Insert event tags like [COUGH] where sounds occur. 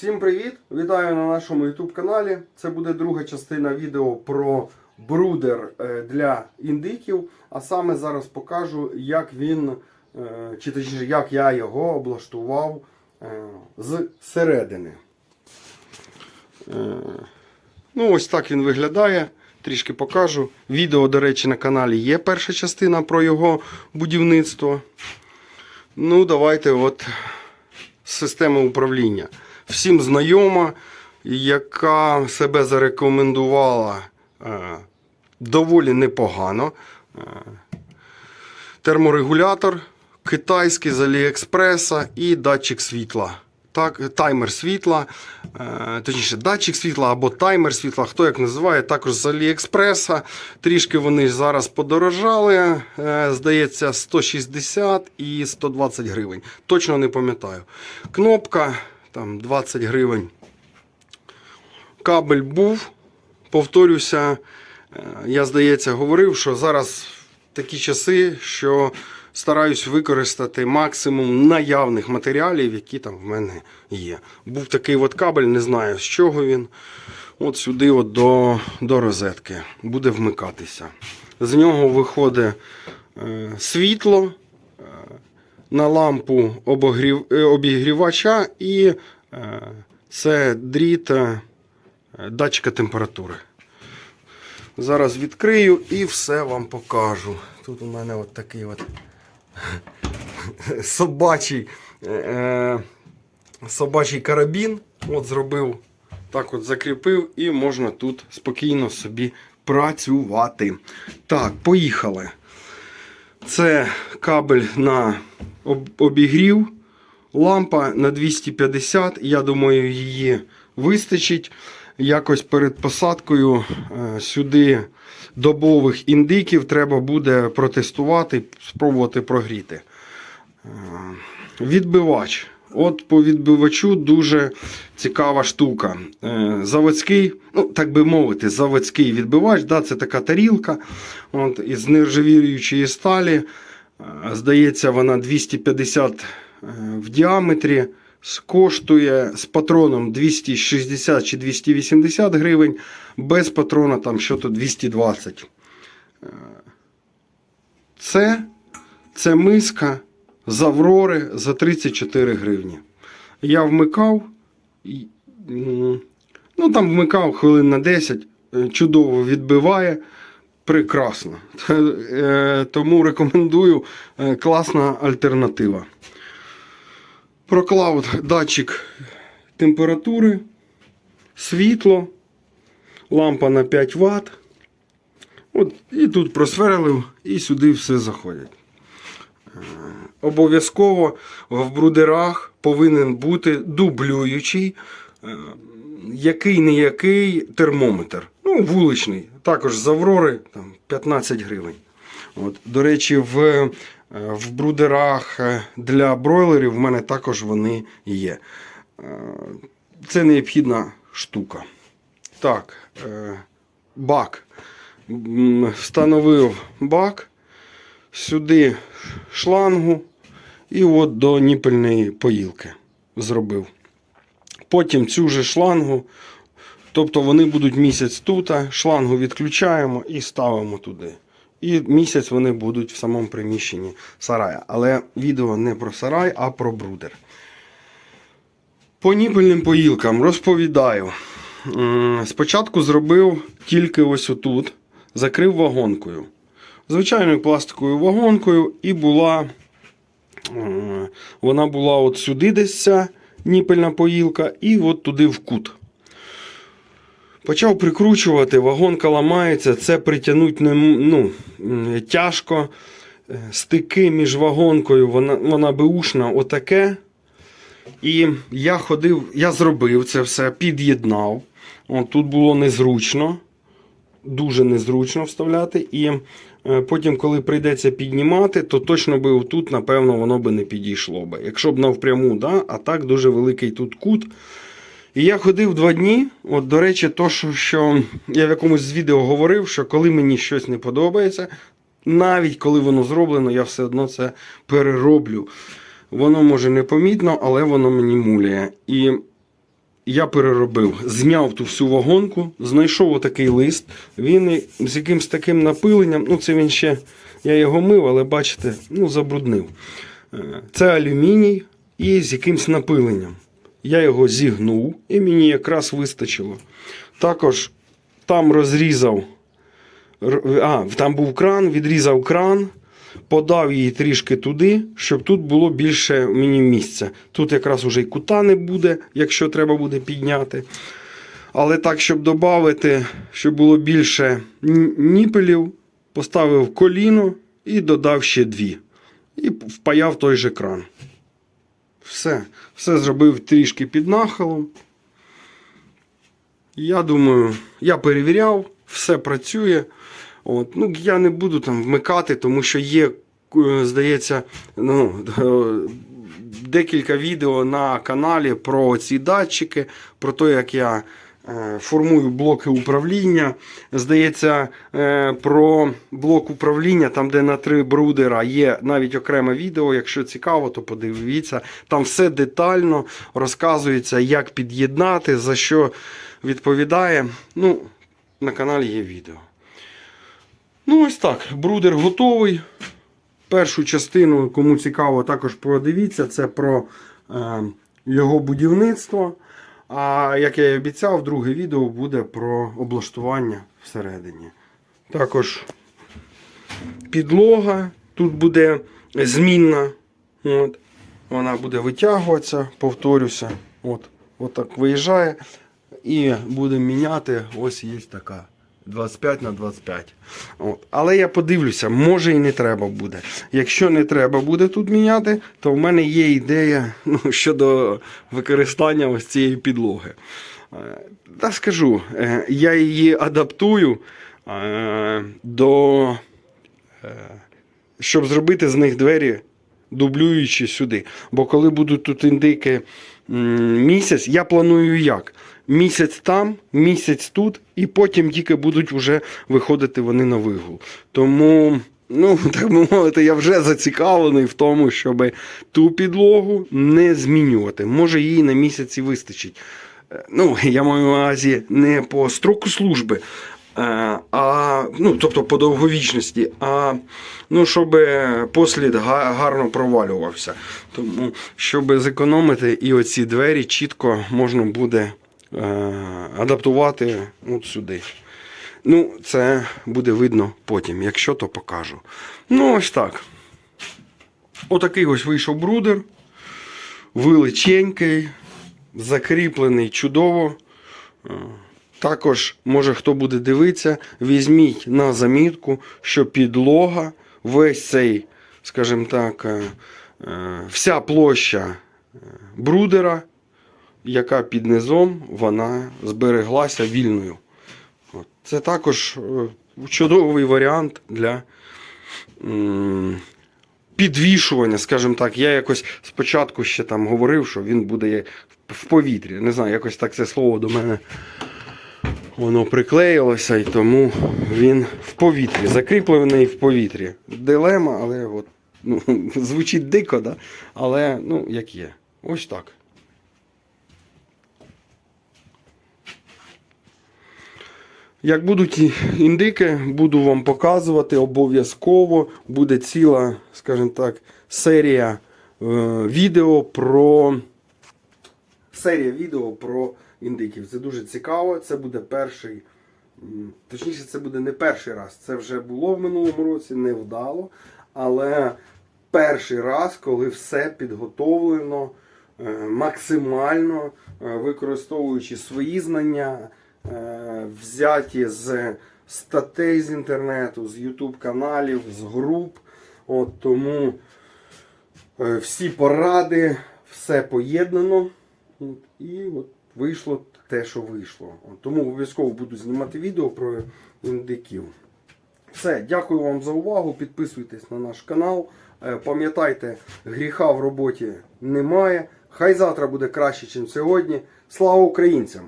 Всім привіт! Вітаю на нашому YouTube каналі. Це буде друга частина відео про брудер е, для індиків. А саме зараз покажу, як він, е, чи точніше, як я його облаштував е, з середини. Ну, ось так він виглядає. Трішки покажу. Відео, до речі, на каналі є перша частина про його будівництво. Ну, давайте от система управління. Всім знайома, яка себе зарекомендувала е, доволі непогано. Е, терморегулятор китайський з Аліекспреса і датчик світла. Так, таймер світла, е, точніше, датчик світла або таймер світла, хто як називає, також з Аліекспреса. Трішки вони зараз подорожали. Здається, 160 і 120 гривень. Точно не пам'ятаю. Кнопка там 20 гривень. Кабель був. Повторюся, е, я, здається, говорив, що зараз такі часи, що стараюсь використати максимум наявних матеріалів, які там в мене є. Був такий от кабель, не знаю з чого він. От сюди от до, до розетки буде вмикатися. З нього виходить е, світло на лампу е, обігрівача і е, це дріт е, датчика температури. Зараз відкрию і все вам покажу. Тут у мене от такий от [LAUGHS] собачий, собачий карабін. От зробив, так от закріпив, і можна тут спокійно собі працювати. Так, поїхали. Це кабель на обігрів. Лампа на 250. Я думаю, її вистачить. Якось перед посадкою е, сюди добових індиків треба буде протестувати, спробувати прогріти. Е, Відбивач. От по відбивачу дуже цікава штука. Е, Заводський, ну так би мовити, заводський відбивач. Да, це така тарілка от, із нержавіючої сталі. Е, Здається, вона 250 е, в діаметрі. Коштує з патроном 260 чи 280 гривень, без патрона там що то 220. Е, Це, це миска з Аврори за 34 гривні. Я вмикав, ну там вмикав хвилин на 10, е, чудово відбиває. Прекрасно. [LAUGHS] Е, Тому рекомендую е, класна альтернатива. Проклав датчик температури, світло, лампа на 5 Вт. От, і тут просверлив, і сюди все заходить. Обов'язково в брудерах повинен бути дублюючий, е, який не який термометр. Ну, вуличний, також з Аврори там, 15 гривень. От, до речі, в, е, в брудерах е, для бройлерів в мене також вони є. Це необхідна штука. Так, бак. Встановив бак, сюди шлангу і от до ніпельної поїлки зробив. Потім цю же шлангу, тобто вони будуть місяць тут, шлангу відключаємо і ставимо туди. І місяць вони будуть в самому приміщенні сарая. Але відео не про сарай, а про брудер. По ніпельним поїлкам розповідаю. Спочатку зробив тільки ось отут, закрив вагонкою. Звичайною пластиковою вагонкою, і була е, вона була от сюди десь ця ніпельна поїлка, і от туди в кут. Почав прикручувати, вагонка ламається, це притягнути ну, тяжко. Е, Стики між вагонкою, вона, вона беушна, отаке. І я ходив, я зробив це все, під'єднав. Тут було незручно, дуже незручно вставляти. І е, потім, коли прийдеться піднімати, то точно би тут, напевно, воно би не підійшло би. Якщо б навпряму, да? а так дуже великий тут кут. І я ходив два дні. От, до речі, то, що, я в якомусь з відео говорив, що коли мені щось не подобається, навіть коли воно зроблено, я все одно це перероблю. Воно може непомітно, але воно мені муляє. І я переробив, зняв ту всю вагонку, знайшов отакий лист. Він з якимсь таким напиленням. Ну, це він ще, я його мив, але бачите, ну, забруднив. Е, Це алюміній і з якимсь напиленням. Я його зігнув і мені якраз вистачило. Також там розрізав. А, там був кран, відрізав кран, подав її трішки туди, щоб тут було більше мені місця. Тут якраз уже й кута не буде, якщо треба буде підняти. Але так, щоб додати, щоб було більше ніпелів, поставив коліно і додав ще дві. І впаяв той же кран. Все. Все зробив трішки під нахилом. Я думаю, я перевіряв, все працює. От. Ну, я не буду там вмикати, тому що є, е, здається, ну, е, декілька відео на каналі про ці датчики, про те, як я е, формую блоки управління. Здається, про блок управління, там, де на три брудера, є навіть окреме відео. Якщо цікаво, то подивіться. Там все детально розказується, як під'єднати, за що відповідає. Ну, на каналі є відео. Ну, ось так. Брудер готовий. Першу частину, кому цікаво, також подивіться. Це про е, його будівництво. А як я і обіцяв, друге відео буде про облаштування всередині. Також підлога тут буде змінна. От. Вона буде витягуватися, повторюся. От, от так виїжджає. І будемо міняти. Ось є така. 25 на 25. От. Але я подивлюся, може і не треба буде. Якщо не треба буде тут міняти, то в мене є ідея ну, щодо використання ось цієї підлоги. Е, Та скажу, е, я її адаптую е, до. щоб зробити з них двері, дублюючи сюди. Бо коли будуть тут індики місяць, я планую як? Місяць там, місяць тут, і потім тільки будуть вже виходити вони на вигул. Тому, ну, [LAUGHS] так би мовити, я вже зацікавлений в тому, щоб ту підлогу не змінювати. Може, її на місяці вистачить. Е, Ну, я маю на увазі не по строку служби, а, ну, тобто по довговічності, а ну, щоб послід гарно провалювався. Тому, щоб зекономити, і оці двері чітко можна буде е, адаптувати от сюди. Ну, це буде видно потім. Якщо то покажу. Ну, ось так. Отакий ось вийшов брудер. Величенький, закріплений чудово. Також, може, хто буде дивитися, візьміть на замітку, що підлога, весь цей, скажімо так, е, е, вся площа е, брудера, яка під низом, вона збереглася вільною. Це також чудовий варіант для підвішування, скажімо так. Я якось спочатку ще там говорив, що він буде в повітрі. Не знаю, якось так це слово до мене воно приклеїлося, і тому він в повітрі, закріплений в повітрі. Дилема, але от, ну, [LAUGHS] звучить дико, да? але ну, як є. Ось так. Як будуть індики, буду вам показувати обов'язково. Буде ціла, скажімо так, серія е, відео про серія відео про індиків. Це дуже цікаво. Це буде перший. Точніше, це буде не перший раз. Це вже було в минулому році, не вдало. Але перший раз, коли все підготовлено е, максимально, е, використовуючи свої знання, е, взяті з статей з інтернету, з YouTube каналів, з груп. От тому всі поради, все поєднано. І от вийшло те, що вийшло. Тому обов'язково буду знімати відео про індиків. Все, дякую вам за увагу. Підписуйтесь на наш канал. Е, Пам'ятайте, гріха в роботі немає. Хай завтра буде краще, ніж сьогодні. Слава українцям!